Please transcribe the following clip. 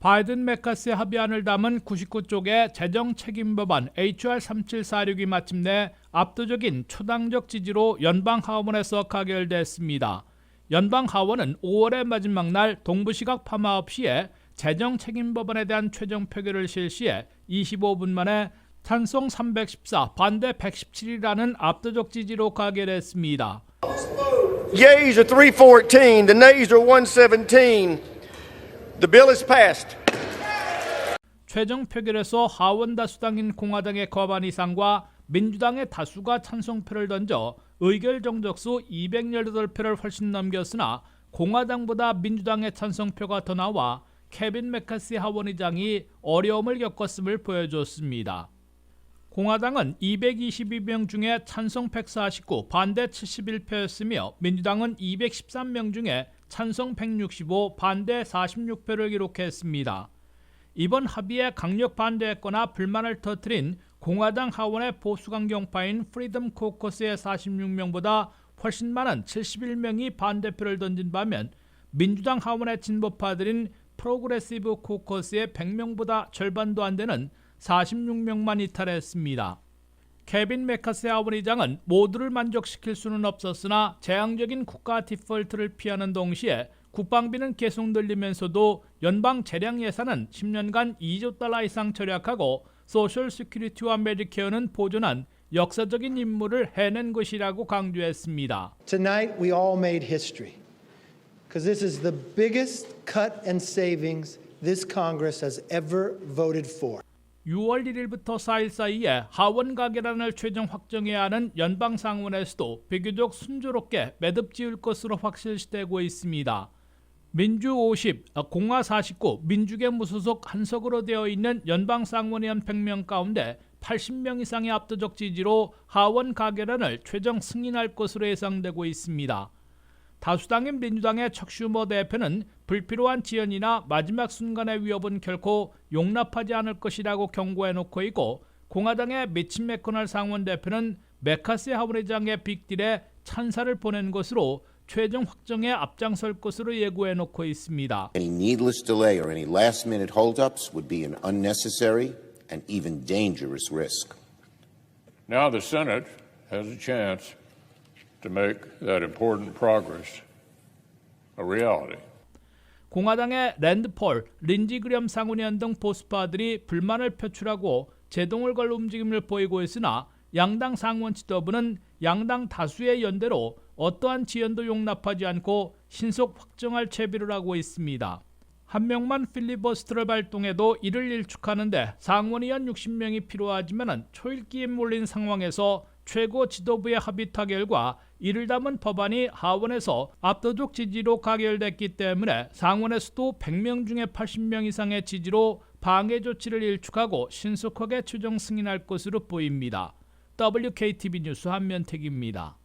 바이든 메카시 합의안을 담은 99쪽의 재정 책임 법안 HR 3746이 마침내 압도적인 초당적 지지로 연방 하원에서 가결됐습니다. 연방 하원은 5월의 마지막 날 동부시각 파마 9시에 재정 책임 법안에 대한 최종 표결을 실시해 25분 만에 찬성 314, 반대 117이라는 압도적 지지로 가결했습니다. Yeas are 314, the nays are 117. The bill is passed. 최종 표결에서 하원 다수당인 공화당의 과반 이상과 민주당의 다수가 찬성표를 던져 의결 정적수 218표를 훨씬 넘겼으나 공화당보다 민주당의 찬성표가 더 나와 케빈 메카시 하원의장이 어려움을 겪었음을 보여줬습니다. 공화당은 222명 중에 찬성 149, 반대 71표였으며 민주당은 213명 중에 찬성 165, 반대 46표를 기록했습니다. 이번 합의에 강력 반대했거나 불만을 터뜨린 공화당 하원의 보수 강경파인 프리덤 코커스의 46명보다 훨씬 많은 71명이 반대표를 던진 반면 민주당 하원의 진보파들인 프로그레시브 코커스의 100명보다 절반도 안 되는 46명만 이탈했습니다. 케빈 메카세 하원의장은 모두를 만족시킬 수는 없었으나 재앙적인 국가 디폴트를 피하는 동시에 국방비는 계속 늘리면서도 연방 재량 예산은 10년간 2조 달러 이상 절약하고 소셜 시큐리티와 메디케어는 보존한 역사적인 임무를 해낸 것이라고 강조했습니다. Tonight, we all made history because this is the biggest cut and savings this Congress has ever voted for. 6월 1일부터 4일 사이에 하원 가결안을 최종 확정해야 하는 연방 상원에서도 비교적 순조롭게 매듭 지을 것으로 확실시되고 있습니다. 민주 50, 아, 공화 49, 민주계 무소속 한석으로 되어 있는 연방 상원의원 100명 가운데 80명 이상의 압도적 지지로 하원 가결안을 최종 승인할 것으로 예상되고 있습니다. 다수당인 민주당의 척슈머 대표는 불필요한 지연이나 마지막 순간의 위협은 결코 용납하지 않을 것이라고 경고해놓고 있고 공화당의 미친 매커널 상원 대표는 메카시 하원 의장의 빅딜에 찬사를 보낸 것으로 최종 확정에 앞장설 것으로 예고해 놓고 있습니다. Any needless delay or any last minute holdups would be an unnecessary and even dangerous risk. Now the Senate has a chance to make that important progress a reality. 공화당의 랜드폴, 린지 그렴 상원의원 등 보수파들이 불만을 표출하고 제동을 걸 움직임을 보이고 있으나 양당 상원 지도부는 양당 다수의 연대로 어떠한 지연도 용납하지 않고 신속 확정할 채비를 하고 있습니다. 한 명만 필리버스터를 발동해도 이를 일축하는데 상원의원 60명이 필요하지만 초읽기에 몰린 상황에서 최고 지도부의 합의 타결과 이를 담은 법안이 하원에서 압도적 지지로 가결됐기 때문에 상원에서도 100명 중에 80명 이상의 지지로 방해 조치를 일축하고 신속하게 최종 승인할 것으로 보입니다. WKTV 뉴스 한면택입니다.